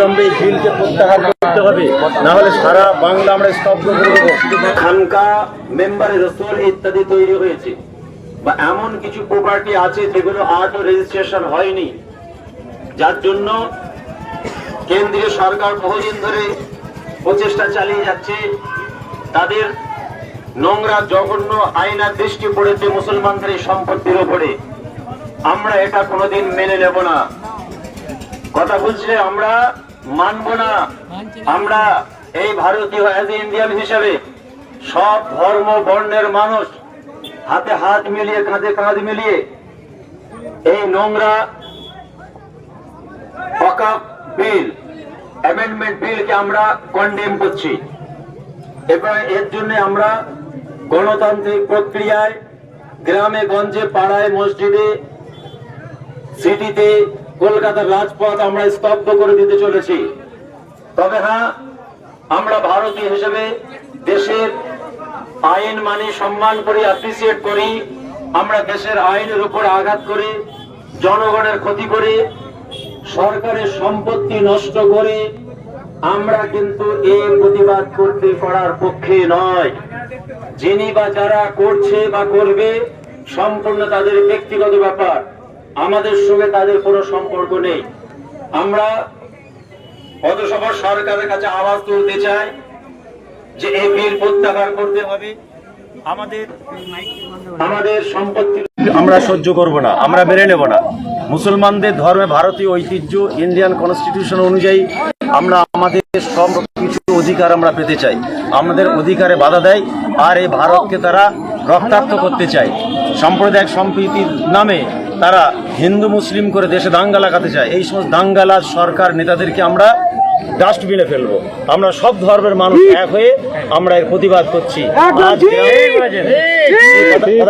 অবিলম্বে বিলকে প্রত্যাহার করতে হবে। না হলে সারা বাংলা আমরা স্তব্ধ করে দেবো। খানকা মেম্বারের স্তর ইত্যাদি তৈরি হয়েছে। বা এমন কিছু প্রপার্টি আছে যেগুলো আজও রেজিস্ট্রেশন হয়নি। যার জন্য কেন্দ্রীয় সরকার বহুদিন ধরে প্রচেষ্টা চালিয়ে যাচ্ছে। তাদের নোংরা, জঘন্য আইনার দৃষ্টি পড়েছে মুসলমানদের সম্পত্তির উপরে। আমরা এটা কোনোদিন মেনে নেব না। কথা বলছে, আমরা মানব না। আমরা এই ভারতীয় অ্যাজ ইন্ডিয়ান হিসেবে সব ধর্ম বর্ণের মানুষ হাতে হাত মিলিয়ে কাঁধে কাঁধ মিলিয়ে এই নোংরা বিল অ্যামেন্ডমেন্ট বিলকে আমরা কন্ডেম করছি। এবার এর জন্য আমরা গণতান্ত্রিক প্রক্রিয়ায় গ্রামে গঞ্জে পাড়ায় মসজিদে সিটিতে কলকাতার রাজপথ আমরা স্তব্ধ করে দিতে চলেছি। তবে হ্যাঁ আমরা ভারতীয় হিসেবে দেশের আইন মানে সম্মান করি অ্যাপ্রিসিয়েট করি, আমরা দেশের আইনের উপর আঘাত করে, জনগণের ক্ষতি করে, সরকারের সম্পত্তি নষ্ট করে, আমরা কিন্তু এই প্রতিবাদ করতে করার পক্ষে নয়। যিনি বা যারা করছে বা করবে, সম্পূর্ণ তাদের ব্যক্তিগত ব্যাপার। আমাদের সঙ্গে তাদের কোনো সম্পর্ক নেই। আমরা পদসভা সরকারের কাছে আওয়াজ তুলতে চাই যে এই বিল প্রত্যাহার করতে হবে। আমাদের আমাদের সম্পত্তি আমরা সহ্য করব না, আমরা মেনে নেব না। মুসলমানদের ধর্মে ভারতীয় ঐতিহ্য, ইন্ডিয়ান কনস্টিটিউশন অনুযায়ী আমরা আমাদের সব কিছু অধিকার আমরা পেতে চাই। আমাদের অধিকারে বাধা দেয় আর এই ভারতকে তারা রক্তাক্ত করতে চায়। সাম্প্রদায়িক সম্প্রীতির নামে তারা হিন্দু মুসলিম করে দেশে দাঙ্গা লাগাতে চায়। এই সমস্ত দাঙ্গালা সরকার নেতাদেরকে আমরা ডাস্টবিনে ফেলব। আমরা সব ধর্মের মানুষ এক হয়ে আমরা এর প্রতিবাদ করছি।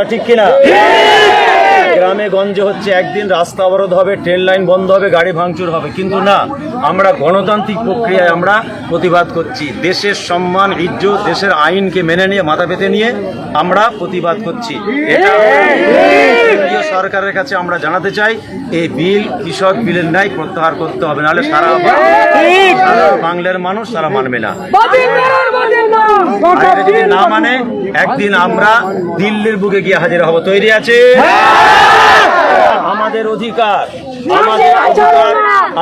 ঠিক। কিনা? গ্রামে গঞ্জে হচ্ছে একদিন রাস্তা অবরোধ হবে ট্রেন লাইন বন্ধ হবে গাড়ি ভাঙচুর হবে। কিন্তু না আমরা গণতান্ত্রিক প্রক্রিয়ায় আমরা প্রতিবাদ করছি। দেশের সম্মান ইজ্জত দেশের আইনকে মেনে নিয়ে মাথা পেতে নিয়ে আমরা প্রতিবাদ করছি। এটা কেন্দ্রীয় সরকারের কাছে আমরা জানাতে চাই এই বিল কৃষক বিলের ন্যায় প্রত্যাহার করতে হবে নাহলে সারা সারা বাংলার মানুষ তারা মানবে না। যদি না মানে একদিন আমরা দিল্লির বুকে গিয়ে হাজির হব। তৈরি আছে? আমাদের অধিকার আমাদের অধিকার।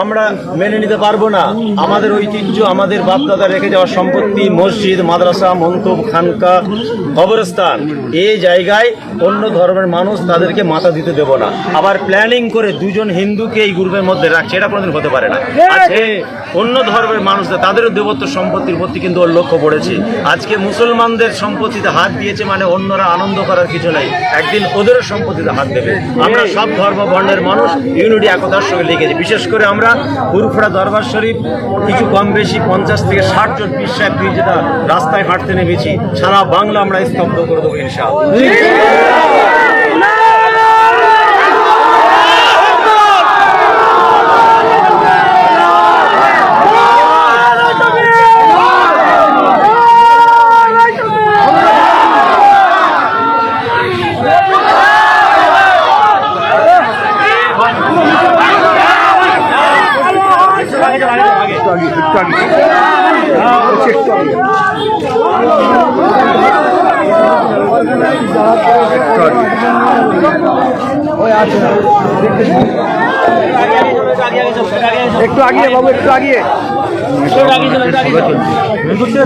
আমরা মেনে নিতে পারব না। আমাদের ঐতিহ্য আমাদের বাপদাদা রেখে যাওয়া সম্পত্তি মসজিদ মাদ্রাসা মন্তব খানকা কবরস্থান এই জায়গায় অন্য ধর্মের মানুষ তাদেরকে মাথা দিতে দেব না। আবার প্ল্যানিং করে দুজন হিন্দুকে এই গ্রুপের মধ্যে রাখছে এটা কোনোদিন হতে পারে না। আছে অন্য ধর্মের মানুষদের তাদেরও দেবত্ব সম্পত্তির প্রতি কিন্তু ওর লক্ষ্য পড়েছে। আজকে মুসলমানদের সম্পত্তিতে হাত দিয়েছে মানে অন্যরা আনন্দ করার কিছু নেই। একদিন ওদেরও সম্পত্তিতে হাত দেবে। আমরা সব ধর্ম বর্ণের মানুষ ইউনিটি একতার সঙ্গে লেগেছি। বিশেষ করে আমরা পুরুফড়া দরবার শরীফ, কিছু কম বেশি পঞ্চাশ থেকে ষাট জন পীর সাহেব যেটা রাস্তায় হাঁটতে নেমেছি। সারা বাংলা আমরা স্তব্ধ করে দেবো ইনশাআল্লাহ। একটু আগিয়ে বাবু একটু আগিয়ে। চলছে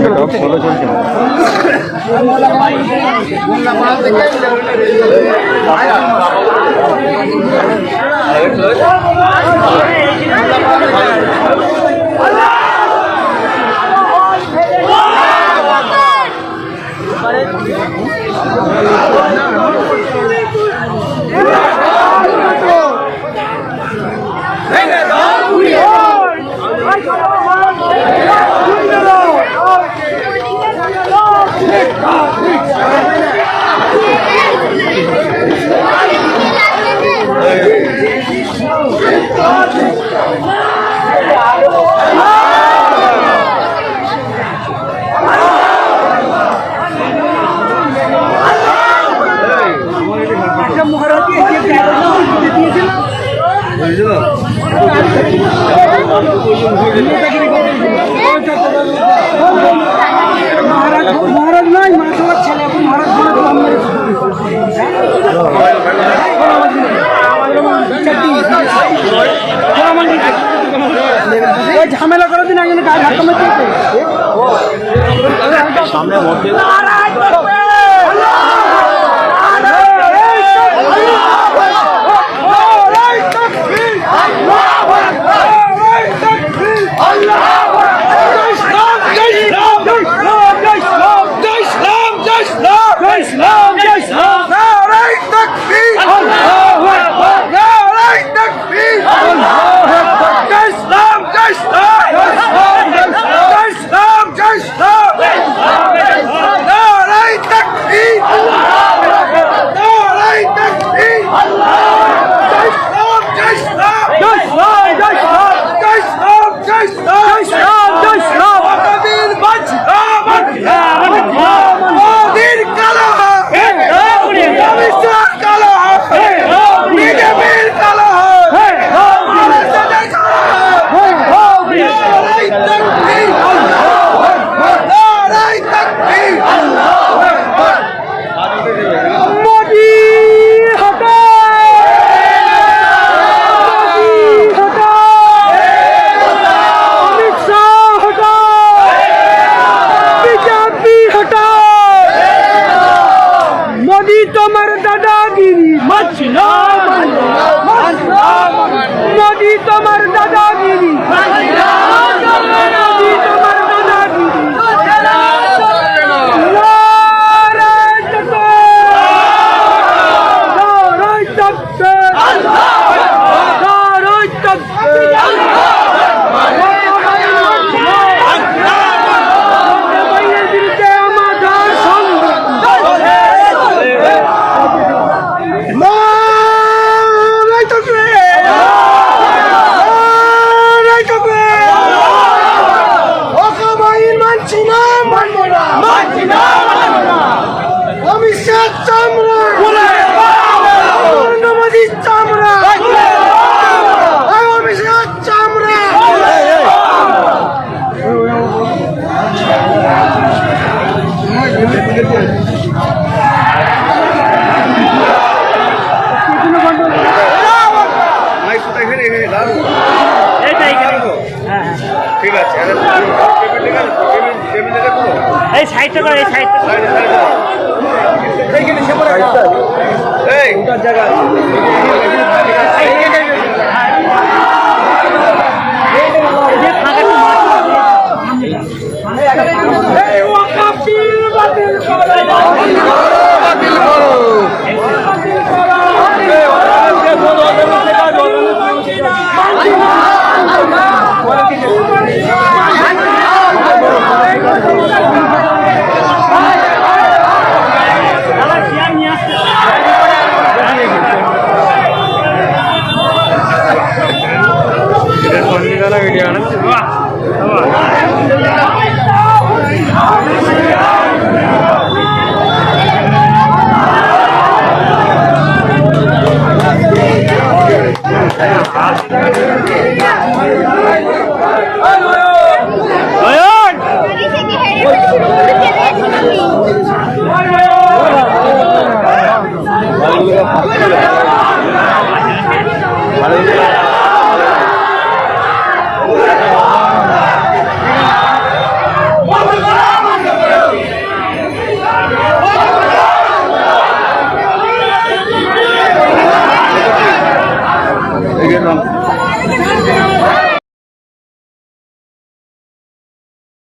¡Vamos! ¡Vamos! ¡Vamos! মহারাজ নয় মাসালার ছেলে এখন মহারাজ ঝামেলা করার দিন আগে গায়ে ধাক্কা মেরে সামনে Yeah. Hallelujah.